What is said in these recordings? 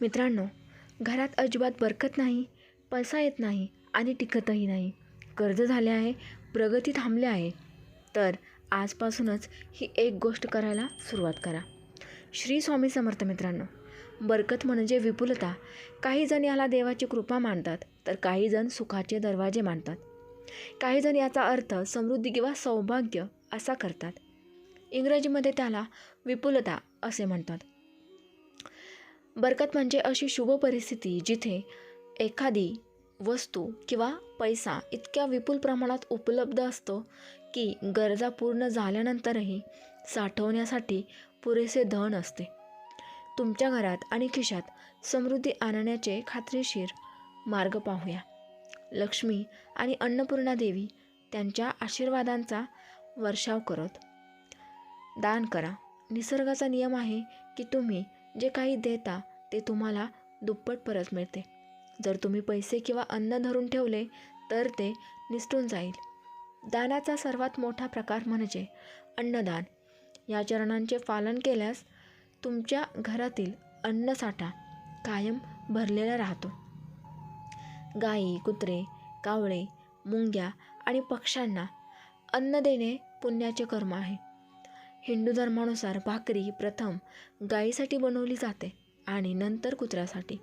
मित्रांनो घरात अजिबात बरकत नाही पैसा येत नाही आणि टिकतही नाही. कर्ज झाले आहे प्रगती थांबली आहे. तर आजपासूनच ही एक गोष्ट करायला सुरुवात करा. श्री स्वामी समर्थ मित्रांनो बरकत म्हणजे विपुलता. काही जण याला देवाची कृपा मानतात तर काही जण सुखाचे दरवाजे मानतात. काही जण याचा अर्थ समृद्धी किंवा सौभाग्य असा करतात. इंग्रजीमध्ये त्याला विपुलता असे म्हणतात. बरकत म्हणजे अशी शुभ परिस्थिती जिथे एखादी वस्तू किंवा पैसा इतक्या विपुल प्रमाणात उपलब्ध असतो की गरजा पूर्ण झाल्यानंतरही साठवण्यासाठी पुरेसे धन असते. तुमच्या घरात आणि खिशात समृद्धी आणण्याचे खात्रीशीर मार्ग पाहूया. लक्ष्मी आणि अन्नपूर्णा देवी त्यांच्या आशीर्वादांचा वर्षाव करत दान करा. निसर्गाचा नियम आहे की तुम्ही जे काही देता ते तुम्हाला दुप्पट परत मिळते. जर तुम्ही पैसे किंवा अन्न धरून ठेवले तर ते निसटून जाईल. दानाचा सर्वात मोठा प्रकार म्हणजे अन्नदान. या चरणांचे पालन केल्यास तुमच्या घरातील अन्नसाठा कायम भरलेला राहतो. गायी कुत्रे कावळे मुंग्या आणि पक्ष्यांना अन्न देणे पुण्याचे कर्म आहे. हिंदू धर्मानुसार भाकरी प्रथम गायीसाठी बनवली जाते आणि नंतर कुत्र्यासाठी.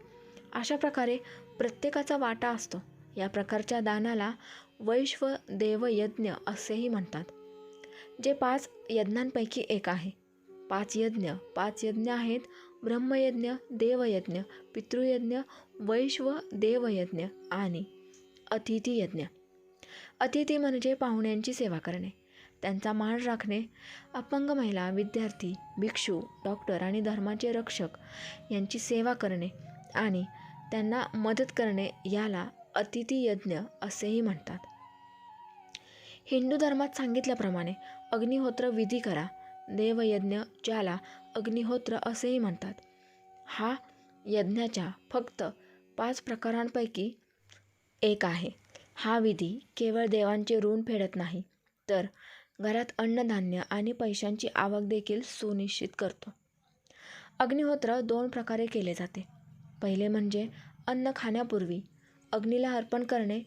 अशा प्रकारे प्रत्येकाचा वाटा असतो. या प्रकारच्या दानाला वैश्व देवयज्ञ असेही म्हणतात. जे पाच यज्ञांपैकी एक आहे. पाच यज्ञ. पाच यज्ञ आहेत. ब्रह्मयज्ञ देवयज्ञ पितृयज्ञ वैश्व देवयज्ञ आणि अतिथीयज्ञ. अतिथी म्हणजे पाहुण्यांची सेवा करणे. त्यांचा मान राखणे अपंग महिला विद्यार्थी भिक्षू डॉक्टर आणि धर्माचे रक्षक यांची सेवा करणे आणि त्यांना मदत करणे याला अतिथी यज्ञ असेही म्हणतात. हिंदू धर्मात सांगितल्याप्रमाणे अग्निहोत्र विधी करा देवयज्ञ ज्याला अग्निहोत्र असेही म्हणतात. हा यज्ञाच्या फक्त पाच प्रकारांपैकी एक आहे. हा विधी केवळ देवांचे ऋण फेडत नाही तर घरात अन्नधान्य आणि पैशांची आवक देखील सुनिश्चित करतो. अग्निहोत्र दोन प्रकारे केले जाते. पहिले म्हणजे अन्न खाण्यापूर्वी अग्नीला अर्पण करणे.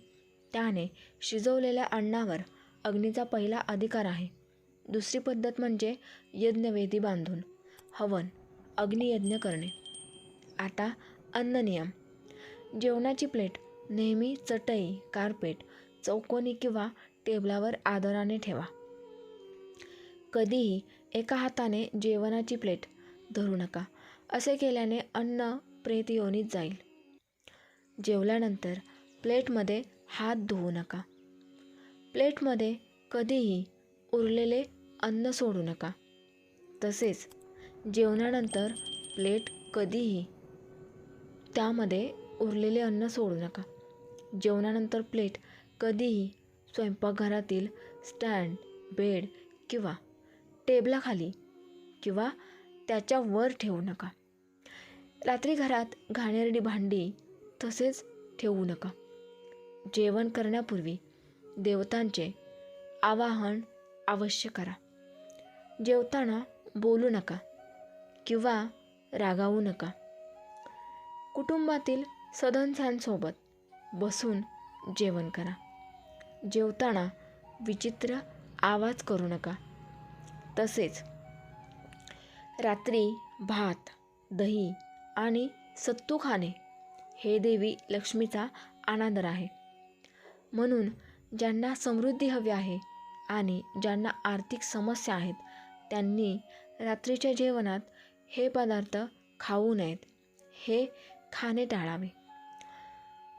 त्याने शिजवलेल्या अन्नावर अग्नीचा पहिला अधिकार आहे. दुसरी पद्धत म्हणजे यज्ञवेदी बांधून हवन अग्नियज्ञ करणे. आता अन्न नियम. जेवणाची प्लेट नेहमी चटई कार्पेट चौकोनी किंवा टेबलावर आदराने ठेवा. कधीही एका हाताने जेवणाची प्लेट धरू नका. असे केल्याने अन्न प्रेत योनीत जाईल. जेवल्यानंतर प्लेटमध्ये हात धुवू नका. प्लेटमध्ये कधीही उरलेले अन्न सोडू नका. तसेच जेवणानंतर प्लेट कधीही त्यामध्ये उरलेले अन्न सोडू नका. जेवणानंतर प्लेट कधीही स्वयंपाकघरातील स्टँड बेड किंवा टेबलाखाली किंवा त्याच्या वर ठेवू नका. रात्री घरात घाणेरडी भांडी तसेच ठेवू नका. जेवण करण्यापूर्वी देवतांचे आवाहन अवश्य करा. जेवताना बोलू नका किंवा रागावू नका. कुटुंबातील सदस्यांसोबत बसून जेवण करा. जेवताना विचित्र आवाज करू नका. तसेच रात्री भात दही आणि सत्तू खाणे हे देवी लक्ष्मीचा अनादर आहे. म्हणून ज्यांना समृद्धी हवी आहे आणि ज्यांना आर्थिक समस्या आहेत त्यांनी रात्रीच्या जेवणात हे पदार्थ खाऊ नयेत हे खाणे टाळावे.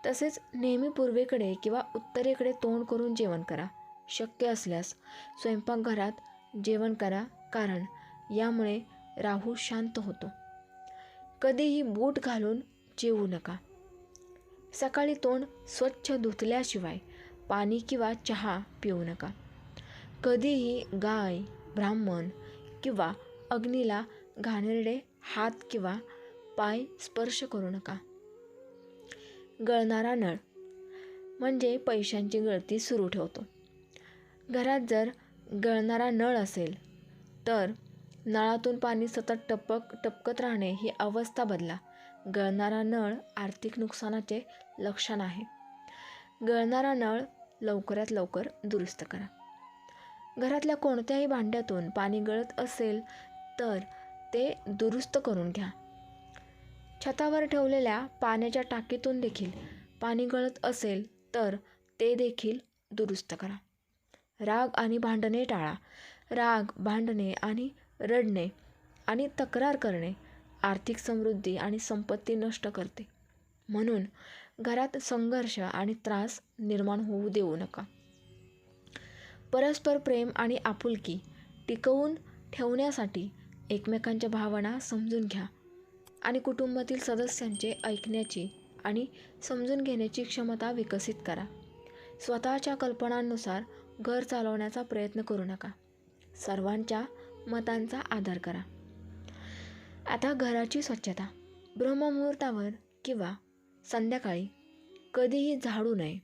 तसेच नेहमी पूर्वेकडे किंवा उत्तरेकडे तोंड करून जेवण करा. शक्य असल्यास स्वयंपाकघरात जेवण करा कारण यामुळे राहू शांत होतो. कधीही बूट घालून जेवू नका. सकाळी तोंड स्वच्छ धुतल्याशिवाय पाणी किंवा चहा पिऊ नका. कधीही गाय ब्राह्मण किंवा अग्नीला घाणेरडे हात किंवा पाय स्पर्श करू नका. गळणारा नळ म्हणजे पैशांची गळती सुरू ठेवतो. घरात जर गळणारा नळ असेल तर नळातून पाणी सतत टपक टपकत राहणे ही अवस्था बदला. गळणारा नळ आर्थिक नुकसानाचे लक्षण आहे. गळणारा नळ लवकरात लवकर दुरुस्त करा. घरातल्या कोणत्याही भांड्यातून पाणी गळत असेल तर ते दुरुस्त करून घ्या. छतावर ठेवलेल्या पाण्याच्या टाकीतून देखील पाणी गळत असेल तर ते देखील दुरुस्त करा. राग आणि भांडणे टाळा. राग भांडणे आणि रडणे आणि तक्रार करणे आर्थिक समृद्धी आणि संपत्ती नष्ट करते. म्हणून घरात संघर्ष आणि त्रास निर्माण होऊ देऊ नका. परस्पर प्रेम आणि आपुलकी टिकवून ठेवण्यासाठी एकमेकांच्या भावना समजून घ्या आणि कुटुंबातील सदस्यांचे ऐकण्याची आणि समजून घेण्याची क्षमता विकसित करा. स्वतःच्या कल्पनांनुसार घर चालवण्याचा प्रयत्न करू नका. सर्वांच्या मतांचा आदर करा. आता घराची स्वच्छता. ब्रह्ममुहूर्तावर किंवा संध्याकाळी कधीही झाडू नये.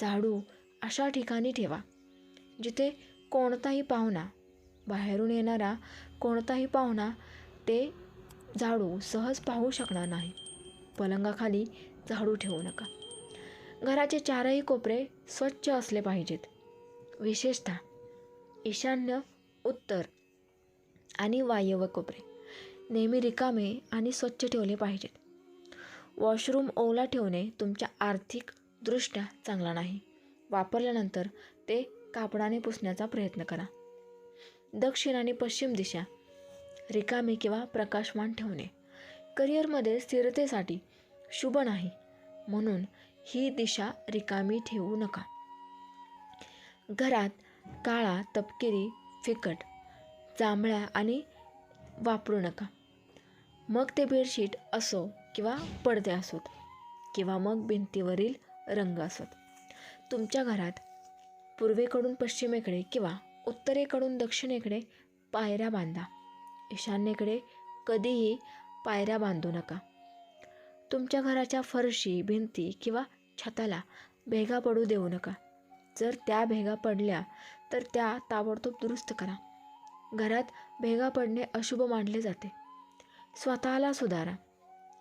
झाडू अशा ठिकाणी ठेवा जिथे कोणताही पाहुणा बाहेरून येणारा कोणताही पाहुणा ते झाडू सहज पाहू शकणार नाही. पलंगाखाली झाडू ठेवू नका. घराचे चारही कोपरे स्वच्छ असले पाहिजेत. विशेषतः ईशान्य उत्तर आणि वायव्य कोपरे. नेहमी रिकामे आणि स्वच्छ ठेवले पाहिजेत. वॉशरूम ओला ठेवणे तुमच्या आर्थिकदृष्ट्या चांगला नाही. वापरल्यानंतर ते कापडाने पुसण्याचा प्रयत्न करा. दक्षिण आणि पश्चिम दिशा रिकामी किंवा प्रकाशमान ठेवणे. करिअरमध्ये स्थिरतेसाठी शुभ नाही म्हणून ही दिशा रिकामी ठेवू नका. घरात काळा तपकिरी फिकट जांभळ्या आणि वापरू नका. मग ते बेडशीट असो किंवा पडदे असोत किंवा मग भिंतीवरील रंग असोत. तुमच्या घरात पूर्वेकडून पश्चिमेकडे किंवा उत्तरेकडून दक्षिणेकडे पायऱ्या बांधा. ईशान्येकडे कधीही पायऱ्या बांधू नका. तुमच्या घराच्या फरशी भिंती किंवा छताला भेगा पडू देऊ नका. जर त्या भेगा पडल्या तर त्या ताबडतोब दुरुस्त करा. घरात भेगा पडणे अशुभ मानले जाते. स्वतःला सुधारा.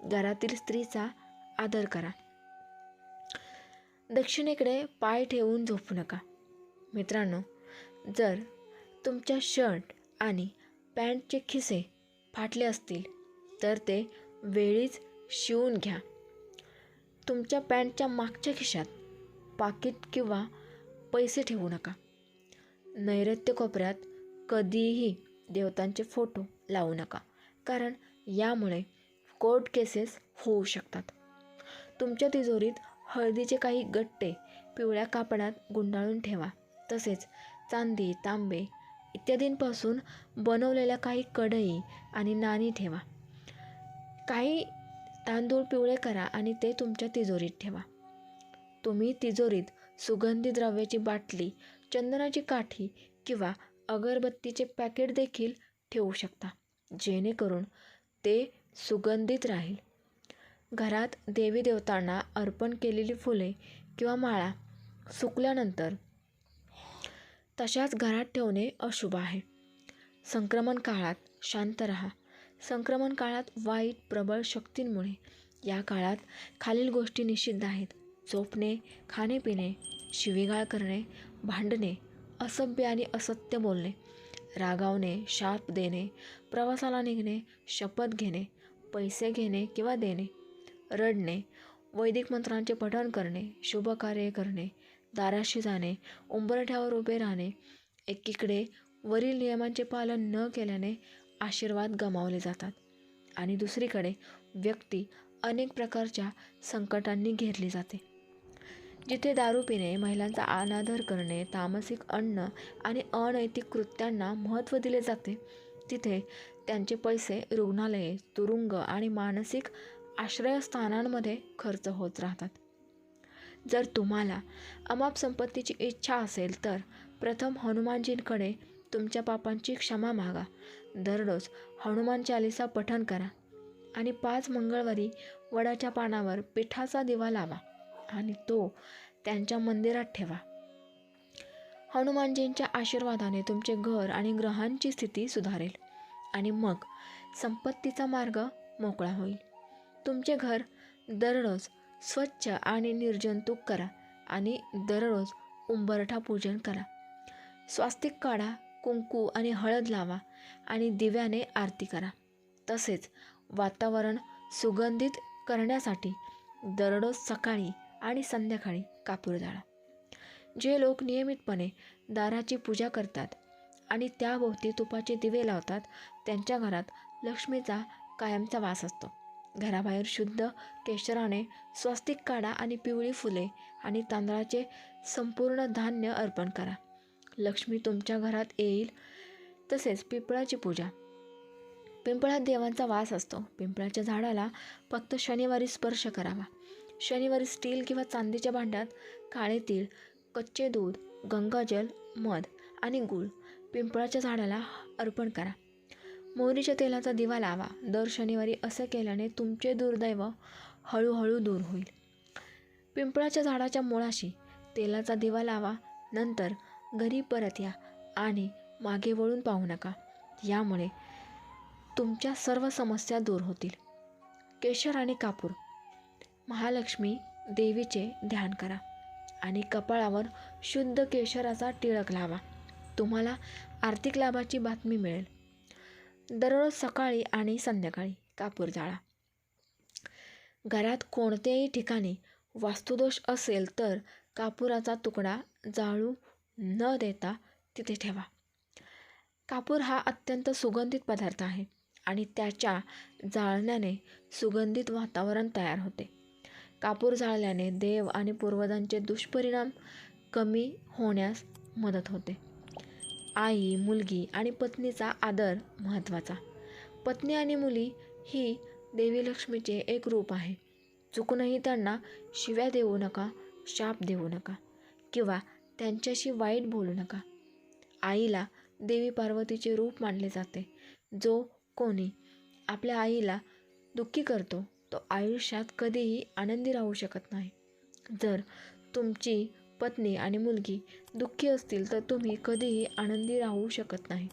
घरातील स्त्रीचा आदर करा. दक्षिणेकडे पाय ठेवून झोपू नका. मित्रांनो जर तुमच्या शर्ट आणि पॅन्टचे खिसे फाटले असतील तर ते वेळीच शिवून घ्या. तुमच्या पॅन्टच्या मागच्या खिशात पाकिट किंवा पैसे ठेवू नका. नैऋत्य कोपऱ्यात कधीही देवतांचे फोटो लावू नका कारण यामुळे कोर्ट केसेस होऊ शकतात. तुमच्या तिजोरीत हळदीचे काही गट्टे पिवळ्या कापडात गुंडाळून ठेवा तसेच चांदी तांबे इत्यादींपासून बनवलेल्या काही कढई आणि नाणी ठेवा. काही तांदूळ पिवळे करा आणि ते तुमच्या तिजोरीत ठेवा. तुम्ही तिजोरीत सुगंधी द्रव्याची बाटली चंदनाची काठी किंवा अगरबत्तीचे पॅकेट देखील ठेवू शकता जेणेकरून ते सुगंधित राहील. घरात देवी देवतांना अर्पण केलेली फुले किंवा माळा सुकल्यानंतर तशाच घरात ठेवणे अशुभ आहे. संक्रमण काळात शांत राहा. संक्रमण काळात वाईट प्रबळ शक्तींमुळे या काळात खालील गोष्टी निषिद्ध आहेत. झोपणे खाणेपिणे शिवीगाळ करणे भांडणे असभ्य आणि असत्य बोलणे रागावणे शाप देणे प्रवासाला निघणे शपथ घेणे पैसे घेणे किंवा देणे रडणे वैदिक मंत्रांचे पठण करणे शुभकार्य करणे दाराशी जाणे उंबरठ्यावर उभे राहणे एकीकडे वरील नियमांचे पालन न केल्याने आशीर्वाद गमावले जातात आणि दुसरीकडे व्यक्ती अनेक प्रकारच्या संकटांनी घेरली जाते. जिथे दारू पिणे महिलांचा अनादर करणे तामसिक अन्न आणि अनैतिक कृत्यांना महत्त्व दिले जाते तिथे त्यांचे पैसे रुग्णालये तुरुंग आणि मानसिक आश्रयस्थानांमध्ये खर्च होत राहतात. जर तुम्हाला अमाप संपत्तीची इच्छा असेल तर प्रथम हनुमानजींकडे तुमच्या पापांची क्षमा मागा. दररोज हनुमान चालिसा पठण करा आणि पाच मंगळवारी वडाच्या पानावर पिठाचा दिवा लावा. आणि तो त्यांच्या मंदिरात ठेवा. हनुमानजींच्या आशीर्वादाने तुमचे घर आणि ग्रहांची स्थिती सुधारेल आणि मग संपत्तीचा मार्ग मोकळा होईल. तुमचे घर दररोज स्वच्छ आणि निर्जंतुक करा आणि दररोज उंबरठा पूजन करा. स्वास्तिक काढा कुंकू आणि हळद लावा आणि दिव्याने आरती करा. तसेच वातावरण सुगंधित करण्यासाठी दररोज सकाळी आणि संध्याकाळी कापूर जाळा जे लोक नियमितपणे दाराची पूजा करतात आणि त्याभोवती तुपाचे दिवे लावतात त्यांच्या घरात लक्ष्मीचा कायमचा वास असतो. घराबाहेर शुद्ध केशराने स्वस्तिक काढा आणि पिवळी फुले आणि तांदळाचे संपूर्ण धान्य अर्पण करा. लक्ष्मी तुमच्या घरात येईल तसेच पिंपळाची पूजा. पिंपळात देवांचा वास असतो. पिंपळाच्या झाडाला फक्त शनिवारी स्पर्श करावा. शनिवारी स्टील किंवा चांदीच्या भांड्यात काळे तीळ कच्चे दूध गंगाजल मध आणि गूळ पिंपळाच्या झाडाला अर्पण करा. मोहरीच्या तेलाचा दिवा लावा. दर शनिवारी असं केल्याने तुमचे दुर्दैव हळूहळू दूर होईल. पिंपळाच्या झाडाच्या मुळाशी तेलाचा दिवा लावा. नंतर घरी परत या आणि मागे वळून पाहू नका. यामुळे तुमच्या सर्व समस्या दूर होतील. केशर आणि कापूर महालक्ष्मी देवीचे ध्यान करा आणि कपाळावर शुद्ध केशराचा टिळक लावा. तुम्हाला आर्थिक लाभाची बातमी मिळेल. दररोज सकाळी आणि संध्याकाळी कापूर जाळा. घरात कोणत्याही ठिकाणी वास्तुदोष असेल तर कापुराचा तुकडा जाळू न देता तिथे ठेवा. कापूर हा अत्यंत सुगंधित पदार्थ आहे आणि त्याच्या जाळण्याने सुगंधित वातावरण तयार होते. कापूर जाळल्याने देव आणि पूर्वजांचे दुष्परिणाम कमी होण्यास मदत होते. आई मुलगी आणि पत्नीचा आदर महत्त्वाचा. पत्नी आणि मुली ही देवी लक्ष्मीचे एक रूप आहे. चुकूनही त्यांना शिव्या देऊ नका शाप देऊ नका किंवा त्यांच्याशी वाईट बोलू नका. आईला देवी पार्वतीचे रूप मानले जाते. जो कोणी आपल्या आईला दुःखी करतो तो आयुष्यात कधीही आनंदी राहू शकत नाही. जर तुमची पत्नी आणि मुलगी दुःखी असतील तर तुम्ही कधीही आनंदी राहू शकत नाही.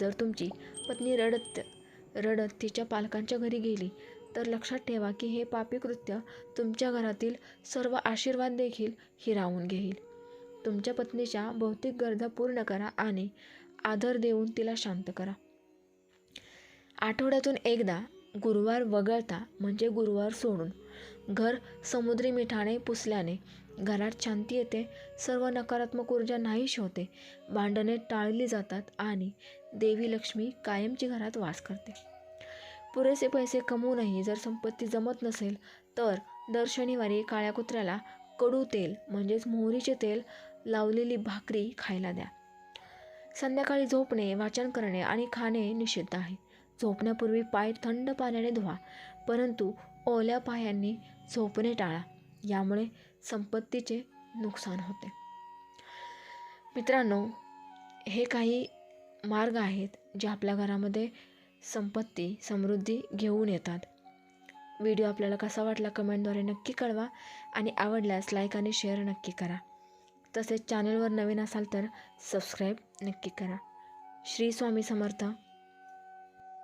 जर तुमची पत्नी रडत रडत तिच्या पालकांच्या घरी गेली तर लक्षात ठेवा की हे पापी कृत्य तुमच्या घरातील सर्व आशीर्वाद देखील हिरावून घेईल. तुमच्या पत्नीच्या भौतिक गरजा पूर्ण करा आणि आदर देऊन तिला शांत करा. आठवड्यातून एकदा गुरुवार वगळता म्हणजे गुरुवार सोडून. घर समुद्री मिठाने पुसल्याने घरात शांती येते सर्व नकारात्मक ऊर्जा नाहीश होते. भांडणे टाळली जातात आणि देवी लक्ष्मी कायमची घरात वास करते. पुरेसे पैसे कमवूनही जर संपत्ती जमत नसेल तर दर शनिवारी काळ्या कुत्र्याला कडू तेल म्हणजेच मोहरीचे तेल लावलेली भाकरी खायला द्या. संध्याकाळी झोपणे वाचन करणे आणि खाणे निषिद्ध आहे. झोपण्यापूर्वी पाय थंड पाण्याने धुवा परंतु ओल्या पायांनी झोपणे टाळा. यामुळे संपत्तीचे नुकसान होते. मित्रांनो हे काही मार्ग आहेत जे आपल्या घरामध्ये संपत्ती समृद्धी घेऊन येतात. व्हिडिओ आपल्याला कसा वाटला कमेंटद्वारे नक्की कळवा आणि आवडल्यास लाईक आणि शेअर नक्की करा. तसेच चॅनलवर नवीन असाल तर सबस्क्राईब नक्की करा. श्री स्वामी समर्थ.